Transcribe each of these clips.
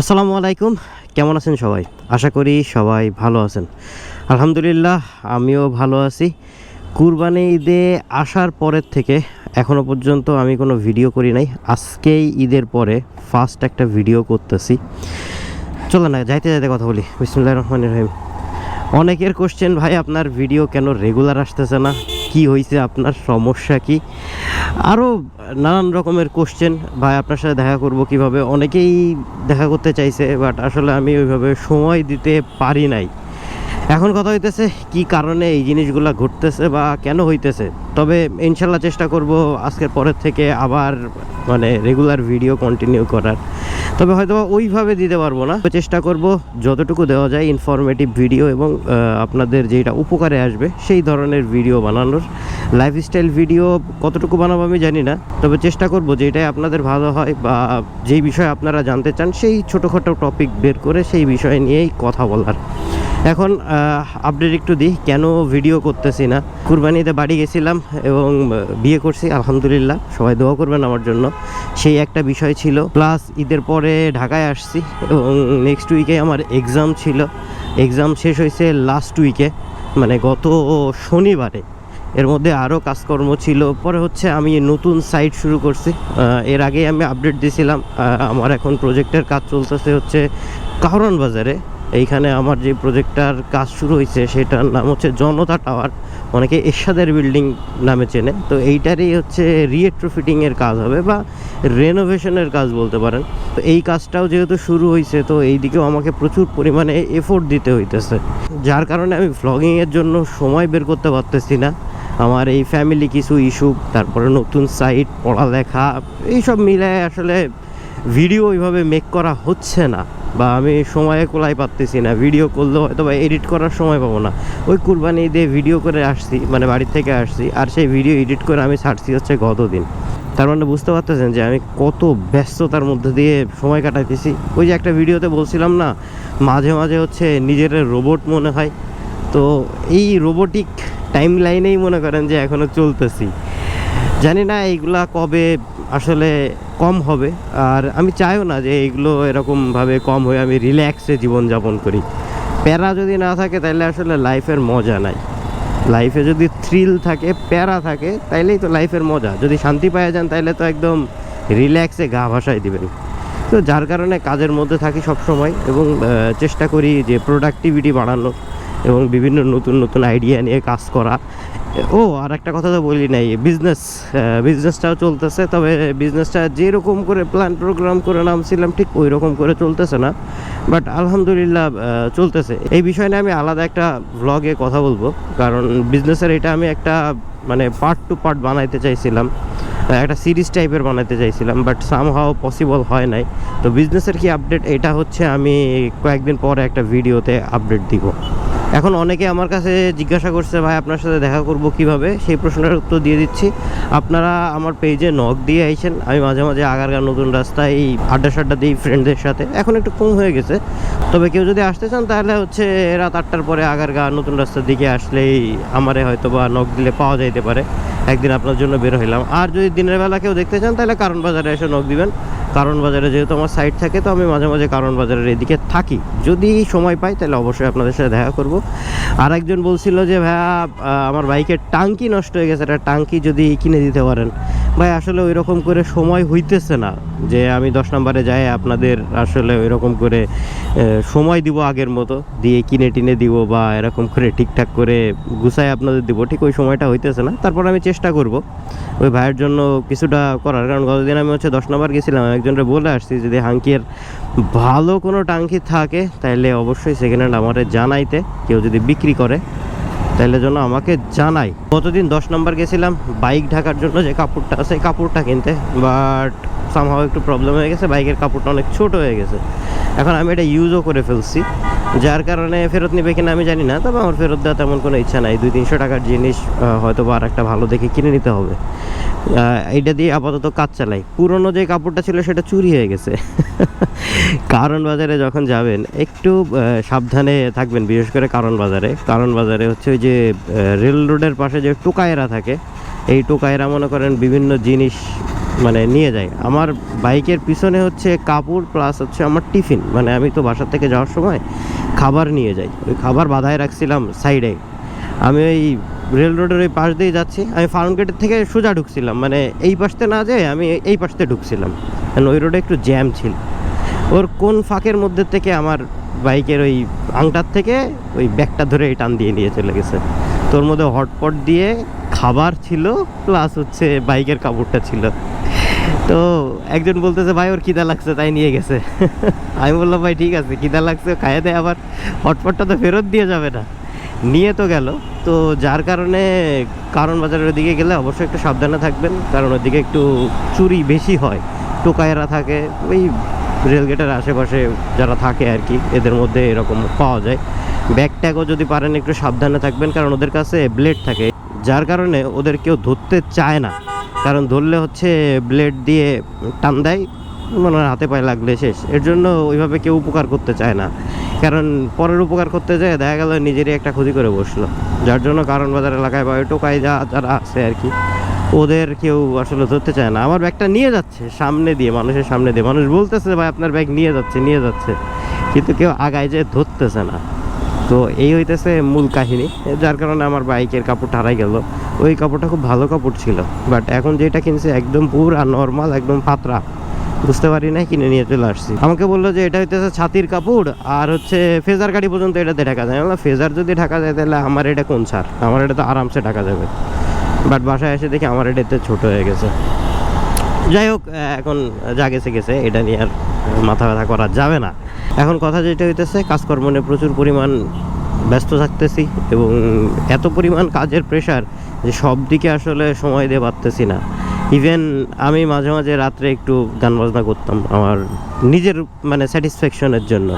আসসালামু আলাইকুম। কেমন আছেন সবাই? আশা করি সবাই ভালো আছেন। আলহামদুলিল্লাহ, আমিও ভালো আছি। কুরবানি ঈদে আসার পরের থেকে এখনও পর্যন্ত আমি কোনো ভিডিও করি নাই। আজকেই ঈদের পরে ফার্স্ট একটা ভিডিও করতেছি। চলো না, যাইতে যাইতে কথা বলি। বিসমুল্লাহ রহমান রহিম। অনেকের কোশ্চেন ভাই, আপনার ভিডিও কেন রেগুলার আসতেছে না? কি হয়েছে আপনার সমস্যা কি? আরও নানান রকমের কোশ্চেন ভাই, আপনার সাথে দেখা করব কীভাবে? অনেকেই দেখা করতে চাইছে বাট আসলে আমি ওইভাবে সময় দিতে পারি নাই। এখন কথা হইতেছে, কি কারণে এই জিনিসগুলো ঘটতেছে বা কেন হইতেছে? তবে ইনশাল্লাহ চেষ্টা করব আজকের পরের থেকে আবার মানে রেগুলার ভিডিও কন্টিনিউ করার। তবে হয়তো ওইভাবে দিতে পারব না। চেষ্টা করব যতটুকু দেওয়া যায় ইনফরমেটিভ ভিডিও এবং আপনাদের যেটা উপকারে আসবে সেই ধরনের ভিডিও বানানোর। লাইফস্টাইল ভিডিও কতটুকু বানাবো আমি জানি না। তবে চেষ্টা করব যেটাই আপনাদের ভালো হয় বা যেই বিষয়ে আপনারা জানতে চান সেই ছোটোখাটো টপিক বের করে সেই বিষয় নিয়েই কথা বলার। এখন আপডেট একটু দিই, কেন ভিডিও করতেছি না? কুরবানিতে বাড়ি গেছিলাম এবং বিয়ে করছি, আলহামদুলিল্লাহ। সবাই দোয়া করবেন আমার জন্য। সেই একটা বিষয় ছিল প্লাস ঈদের পরে ঢাকায় আসছি এবং নেক্সট উইকে আমার এক্সাম ছিল। এক্সাম শেষ হয়েছে লাস্ট উইকে মানে গত শনিবারে। এর মধ্যে আরও কাজকর্ম ছিল। পরে হচ্ছে আমি নতুন সাইট শুরু করছি। এর আগে আমি আপডেট দিয়েছিলাম আমার এখন প্রজেক্টের কাজ চলতেছে হচ্ছে কাহরন বাজারে। এইখানে আমার যে প্রজেক্টটার কাজ শুরু হয়েছে, সেটার নাম হচ্ছে জনতা টাওয়ার। অনেকে এরশাদের বিল্ডিং নামে চেনে। তো এইটারই হচ্ছে রিয়েট্রোফিটিংয়ের কাজ হবে বা রেনোভেশনের কাজ বলতে পারেন। তো এই কাজটাও যেহেতু শুরু হয়েছে, তো এই দিকেও আমাকে প্রচুর পরিমাণে এফোর্ট দিতে হইতেছে। যার কারণে আমি ভ্লগিংয়ের জন্য সময় বের করতে পারতেছি না। আমার এই ফ্যামিলি কিছু ইস্যু তারপরে নতুন সাইট পড়ালেখা, এইসব মিলায় আসলে ভিডিও ওইভাবে মেক করা হচ্ছে না, বা আমি সময়ে কোলাই পারতেছি না ভিডিও করলেও হয়তো বা এডিট করার সময় পাবো না। ওই কুরবানি দিয়ে ভিডিও করে আসছি মানে বাড়ির থেকে আসছি, আর সেই ভিডিও এডিট করে আমি ছাড়ছি হচ্ছে গতদিন। তার মানে বুঝতে পারতেছেন যে আমি কত ব্যস্ততার মধ্যে দিয়ে সময় কাটাইতেছি। ওই যে একটা ভিডিওতে বলছিলাম না, মাঝে মাঝে হচ্ছে নিজের রোবট মনে হয়। তো এই রোবোটিক টাইম লাইনেই মনে করেন যে এখনও চলতেছি। জানি না এইগুলা কবে আসলে কম হবে। আর আমি চাইও না যে এইগুলো এরকমভাবে কম হয়ে আমি রিল্যাক্সে জীবনযাপন করি। প্যারা যদি না থাকে তাহলে আসলে লাইফের মজা নাই। লাইফে যদি থ্রিল থাকে, প্যারা থাকে, তাইলেই তো লাইফের মজা। যদি শান্তি পাওয়া যান তাহলে তো একদম রিল্যাক্সে গা ভাসায় দিবেন। তো যার কারণে কাজের মধ্যে থাকি সব সময় এবং চেষ্টা করি যে প্রোডাক্টিভিটি বাড়ানো এবং বিভিন্ন নতুন নতুন আইডিয়া নিয়ে কাজ করা। ও, আর একটা কথা তো বলি নাই বিজনেস বিজনেসটাও চলতেছে, তবে বিজনেসটা যেরকম করে প্ল্যান প্রোগ্রাম করে নামছিলাম, ঠিক ওই রকম করে চলতেছে না। বাট আলহামদুলিল্লাহ চলতেছে। এই বিষয় নিয়ে আমি আলাদা একটা ব্লগে কথা বলব, কারণ বিজনেসের এটা আমি একটা মানে পার্ট টু পার্ট বানাইতে চাইছিলাম একটা সিরিজ টাইপের বানাতে চাইছিলাম বাট সামহাও পসিবল হয় নাই। তো বিজনেসের কি আপডেট এটা হচ্ছে আমি কয়েকদিন পরে একটা ভিডিওতে আপডেট দিব। এখন অনেকে আমার কাছে জিজ্ঞাসা করছে, ভাই, আপনার সাথে দেখা করব কীভাবে? সেই প্রশ্নের উত্তর দিয়ে দিচ্ছি। আপনারা আমার পেজে নখ দিয়ে আইছেন আমি মাঝে মাঝে আগারগাঁ নতুন রাস্তায় এই আড্ডা সাড্ডা দিই ফ্রেন্ডদের সাথে। এখন একটু কম হয়ে গেছে। তবে কেউ যদি আসতে চান, তাহলে হচ্ছে রাত আটটার পরে আগারগাঁ নতুন রাস্তার দিকে আসলেই আমারে হয়তো বা নখ দিলে পাওয়া যাইতে পারে। একদিন আপনার জন্য বের হইলাম। আর যদি দিনের বেলা কেউ দেখতে চান, তাহলে কারণ বাজারে এসে নখ দিবেন। কারণ বাজারে যেহেতু আমার সাইট থাকে, তো আমি মাঝে মাঝে কারণ বাজারের এদিকে থাকি। যদি সময় পাই, তাহলে অবশ্যই আপনাদের সাথে দেখা করব। আর একজন বলছিল যে, ভাইয়া আমার বাইকের টাঙ্কি নষ্ট হয়ে গেছে। একটা টাঙ্কি যদি কিনে দিতে পারেন। ভাই, আসলে ওই রকম করে সময় হইতেছে না যে আমি দশ নম্বরে যাই, আপনাদের আসলে ওই রকম করে সময় দিব আগের মতো, দিয়ে কিনে টিনে দিব বা এরকম করে ঠিকঠাক করে গুছাই আপনাদের দিব, ঠিক ওই সময়টা হইতেছে না। তারপর আমি চেষ্টা করব ওই ভাইয়ের জন্য কিছুটা করার, কারণ গতদিন আমি হচ্ছে দশ নম্বর গেছিলাম একজনকে বলে আসছি যদি হাঙ্কির ভালো কোনো টাঙ্কি থাকে তাহলে অবশ্যই সেকেন্ড হ্যান্ড আমাদের জানাইতে, কেউ যদি বিক্রি করে তাহলে জন্য আমাকে জানাই। কতদিন দশ নম্বর গেছিলাম, বাইক ঢাকার জন্য যে কাপড়টা সেই কাপড়টা কিনতে। বাট সামহাও একটু প্রবলেম হয়ে গেছে, বাইকের কাপড়টা অনেক ছোট হয়ে গেছে। এখন আমি এটা ইউজও করে ফেলছি। যার কারণে ফেরত নেবে কিনা আমি জানি না, তবে আমার ফেরত দেওয়া তেমন কোনো ইচ্ছা নাই। দুই তিনশো টাকার জিনিস হয়তো বা আর একটা ভালো দেখে কিনে নিতে হবে। এইটা দিয়ে আপাতত কাজ চালাই। পুরনো যে কাপড়টা ছিল সেটা চুরি হয়ে গেছে। কারণ বাজারে যখন যাবেন, একটু সাবধানে থাকবেন, বিশেষ করে কারণ বাজারে। কারণ বাজারে হচ্ছে ওই যে রেল রোডের পাশে যে টোকায়েরা থাকে, এই টোকায়েরা মনে করেন বিভিন্ন জিনিস মানে নিয়ে যায়। আমার বাইকের পিছনে হচ্ছে কাপড় প্লাস হচ্ছে আমার টিফিন। মানে আমি তো বাসার থেকে যাওয়ার সময় খাবার নিয়ে যাই। ওই খাবার বাধায় রাখছিলাম সাইডে আমি ওই রেল রোডের ওই পাশ দিয়ে যাচ্ছি। আমি ফার্ম গেটের থেকে সোজা ঢুকছিলাম। মানে এই পাশতে না যেয়ে আমি এই পাশতে ঢুকছিলাম। কারণ ওই রোডে একটু জ্যাম ছিল। ওর কোন ফাঁকের মধ্যে থেকে আমার বাইকের ওই আংটার থেকে ওই ব্যাগটা ধরে টান দিয়ে নিয়ে চলে গেছে। তোর মধ্যে হটপট দিয়ে খাবার ছিল প্লাস হচ্ছে বাইকের কাপড়টা ছিল। তো একজন বলতেছে, ভাই, ওর খিদা লাগছে, তাই নিয়ে গেছে। আমি বললাম, ভাই, ঠিক আছে, খিদা লাগছে, খাইয়ে দেয় আবার। হটপটটা তো ফেরত দিয়ে যাবে না। নিয়ে তো গেল। তো যার কারণে কারণ বাজারের দিকে গেলে অবশ্যই একটু সাবধানে থাকবেন। কারণ ওদিকে একটু চুরি বেশি হয়। টোকায়েরা থাকে, ওই রেলগেটের আশেপাশে যারা থাকে আর কি, এদের মধ্যে এরকম পাওয়া যায়। ব্যাগ ট্যাগও যদি পারেন একটু সাবধানে থাকবেন, কারণ ওদের কাছে ব্লেড থাকে। যার কারণে ওদের কেউ ধরতে চায় না। কারণ ধরলে হচ্ছে ব্লেড দিয়ে টান দেয়, মনে হাতে পায়ে লাগলে শেষ। এর জন্য ওইভাবে কেউ উপকার করতে চায় না। কারণ পরের উপকার করতে যায় দেখা গেল নিজেরই একটা ক্ষতি করে বসল। যার জন্য কারণ বাজার এলাকায় বা ওই টোকায় যা যারা আছে আর কি, ওদের কেউ আসলে ধরতে চায় না। আমার ব্যাগটা নিয়ে যাচ্ছে, সামনে দিয়ে, মানুষের সামনে দিয়ে। মানুষ বলতেছে, ভাই, আপনার ব্যাগ নিয়ে যাচ্ছে নিয়ে যাচ্ছে। কিন্তু কেউ আগায় যে ধরতেছে না। তো এই হইতেছে মূল কাহিনী। যার কারণে আমার বাইকের কাপড় হারাই গেল। ওই কাপড়টা খুব ভালো কাপড় ছিল। বাট এখন যেটা কিনছে একদম পুরা নর্মাল একদম পাতরা বুঝতে পারি না কিনে নিয়ে চলে আসছি। আমাকে বলল যে এটা হইতেছে ছাতির কাপড় আর হচ্ছে ফেজার গাড়ি পর্যন্ত এটাতে ঢাকা যায়। আমি ফেজার যদি ঢাকা যায় তাহলে আমার এটা কোন ছাড়? আমার এটা তো আরামসে ঢাকা যাবে। বাট বাসায় এসে দেখি আমার এটাতে ছোট হয়ে গেছে। যাই হোক এখন যা গেছে গেছে, এটা নিয়ে আর মাথা ব্যথা করা যাবে না। এখন কথা যেটা হইতেছে কাজকর্ম নিয়ে প্রচুর পরিমাণ ব্যস্ত থাকতেছি এবং এত পরিমাণ কাজের প্রেশার যে সব দিকে আসলে সময় দিয়ে পারতেছি না। ইভেন আমি মাঝে মাঝে রাত্রে একটু গান বাজনা করতাম আমার নিজের মানে স্যাটিসফ্যাকশনের জন্য।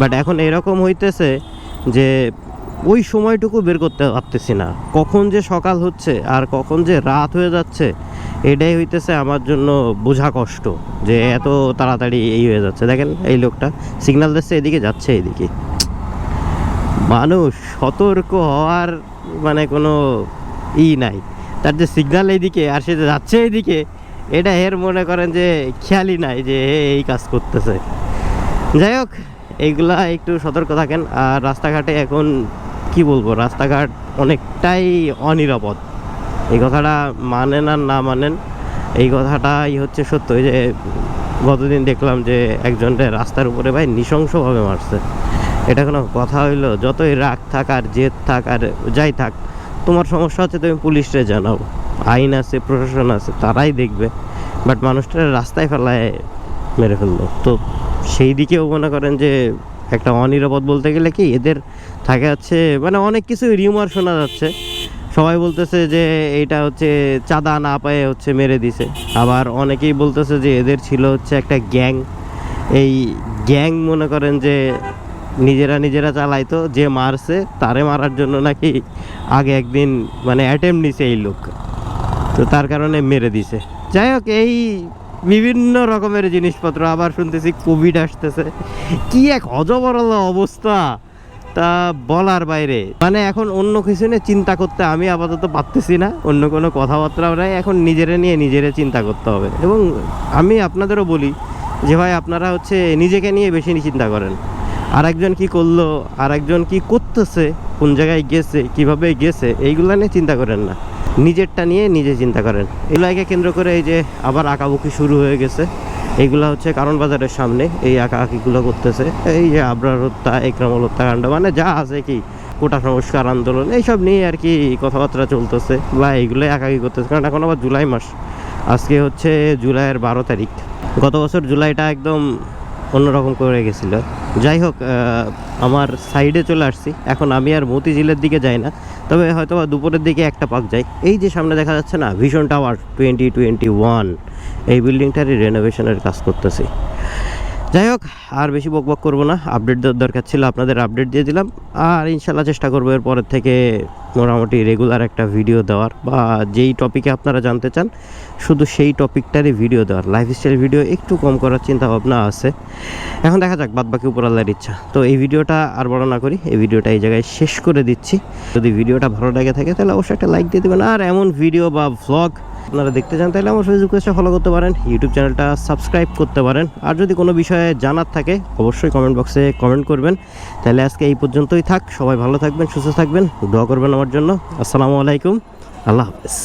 বাট এখন এরকম হইতেছে যে ওই সময়টুকু বের করতে পারতেছি না। কখন যে সকাল হচ্ছে আর কখন যে রাত হয়ে যাচ্ছে, এটাই হইতেছে আমার জন্য বোঝা কষ্ট যে এত তাড়াতাড়ি এই হয়ে যাচ্ছে। দেখেন এই লোকটা সিগন্যাল দিচ্ছে, এদিকে যাচ্ছে, এদিকে। মানুষ সতর্ক হওয়ার মানে কোনো ই নাই। তার যে সিগনাল এইদিকে আর সে যে যাচ্ছে এইদিকে, এটা এর মনে করেন যে খেয়ালই নাই যে এই কাজ করতেছে। যাই হোক, এইগুলা একটু সতর্ক থাকেন। আর রাস্তাঘাটে এখন কি বলব, রাস্তাঘাট অনেকটাই অনিরাপদ। এই কথাটা মানেন আর না মানেন, এই কথাটাই হচ্ছে সত্য। যে গতদিন দেখলাম যে একজনকে রাস্তার উপরে ভাই নৃশংসভাবে মারছে। এটা কোনো কথা হইল, যতই রাগ থাক আর জেদ থাক আর যাই থাক তোমার সমস্যা হচ্ছে তুমি পুলিশরে জানাও। আইন আছে, প্রশাসন আছে, তারাই দেখবে। বাট মানুষটা রাস্তায় ফেলায় মেরে ফেলল। তো সেই দিকেও মনে করেন যে একটা অনিরাপদ বলতে গেলে কি, এদের থাকে হচ্ছে মানে অনেক কিছু রিউমার শোনা যাচ্ছে। সবাই বলতেছে যে এইটা হচ্ছে চাঁদা না পায়ে হচ্ছে মেরে দিছে। আবার অনেকেই বলতেছে যে এদের ছিল হচ্ছে একটা গ্যাং। এই গ্যাং মনে করেন যে নিজেরা নিজেরা চালাইতো, যে মারছে তারে মারার জন্য নাকি আগে একদিন মানে অ্যাটেম্প নিছে এই লোক। তো তার কারণে মেরে দিছে। যাই হোক, এই বিভিন্ন রকমের জিনিসপত্র আবার শুনতেছি কোভিড আসতেছে। কি এক অজবরল অবস্থা, তা বলার বাইরে। মানে এখন অন্য কিছু নিয়ে চিন্তা করতে আমি আপাতত পারতেছি না, অন্য কোনো কথাবার্তাও নাই। এখন নিজেরা নিয়ে নিজেরে চিন্তা করতে হবে। এবং আমি আপনাদেরও বলি যে ভাই, আপনারা হচ্ছে নিজেকে নিয়ে বেশি চিন্তা করেন। আর একজন কি করল আর একজন কি করতেছে, কোন জায়গায় গেছে, কীভাবে গেছে, এইগুলো নিয়ে চিন্তা করেন না। নিজেরটা নিয়ে নিজে চিন্তা করেন। এগুলাকে কেন্দ্র করে এই যে আবার আঁকাবুকি শুরু হয়ে গেছে। এইগুলা হচ্ছে কারণ বাজারের সামনে, এই আঁকা আঁকিগুলো করতেছে। এই যে আবরার হত্যা একরামল হত্যাকাণ্ড মানে যা আছে কি, কোটা সংস্কার আন্দোলন, এইসব নিয়ে আর কি কথাবার্তা চলতেছে বা এইগুলোই আঁকাকি করতেছে। কারণ এখন আবার জুলাই মাস। আজকে হচ্ছে জুলাইয়ের বারো তারিখ। গত বছর জুলাইটা একদম অন্যরকম করে গেছিল। যাই হোক আমার সাইডে চলে আসছি। এখন আমি আর মতিঝিলের দিকে যাই না, তবে হয়তো বা দুপুরের দিকে একটা পাক যাই। এই যে সামনে দেখা যাচ্ছে না ভীষণ টাওয়ার টোয়েন্টি টোয়েন্টি ওয়ান এই বিল্ডিংটারই রেনোভেশনের কাজ করতেছি। যাই হোক আর বেশি বক বক করব না। আপডেট দেওয়ার দরকার ছিল, আপনাদের আপডেট দিয়ে দিলাম। আর ইনশাল্লাহ চেষ্টা করব এর পরের থেকে মোটামুটি রেগুলার একটা ভিডিও দেওয়ার, বা যেই টপিকে আপনারা জানতে চান, শুধু সেই টপিকটারই ভিডিও দেওয়ার। লাইফস্টাইল ভিডিও একটু কম করার চিন্তা ভাবনা আছে। এখন দেখা যাক বাদ বাকি উপর আল্লাহর ইচ্ছা। তো এই ভিডিওটা আর বড় না করি, এই ভিডিওটা এই জায়গায় শেষ করে দিচ্ছি। যদি ভিডিওটা ভালো লাগে থাকে, তাহলে অবশ্যই একটা লাইক দিয়ে দেবেন। আর এমন ভিডিও বা ভ্লগ আপনারা দেখতে চান, তাহলে আমার ফেসবুক পেজটা ফলো করতে পারেন ইউটিউব চ্যানেলটা সাবস্ক্রাইব করতে পারেন। আর যদি কোনো বিষয়ে জানার থাকে, অবশ্যই কমেন্ট বক্সে কমেন্ট করবেন। তাহলে আজকে এই পর্যন্তই থাক, সবাই ভালো থাকবেন, সুস্থ থাকবেন, দোয়া করবেন আমার জন্য। আসসালামু আলাইকুম, আল্লাহ হাফেজ।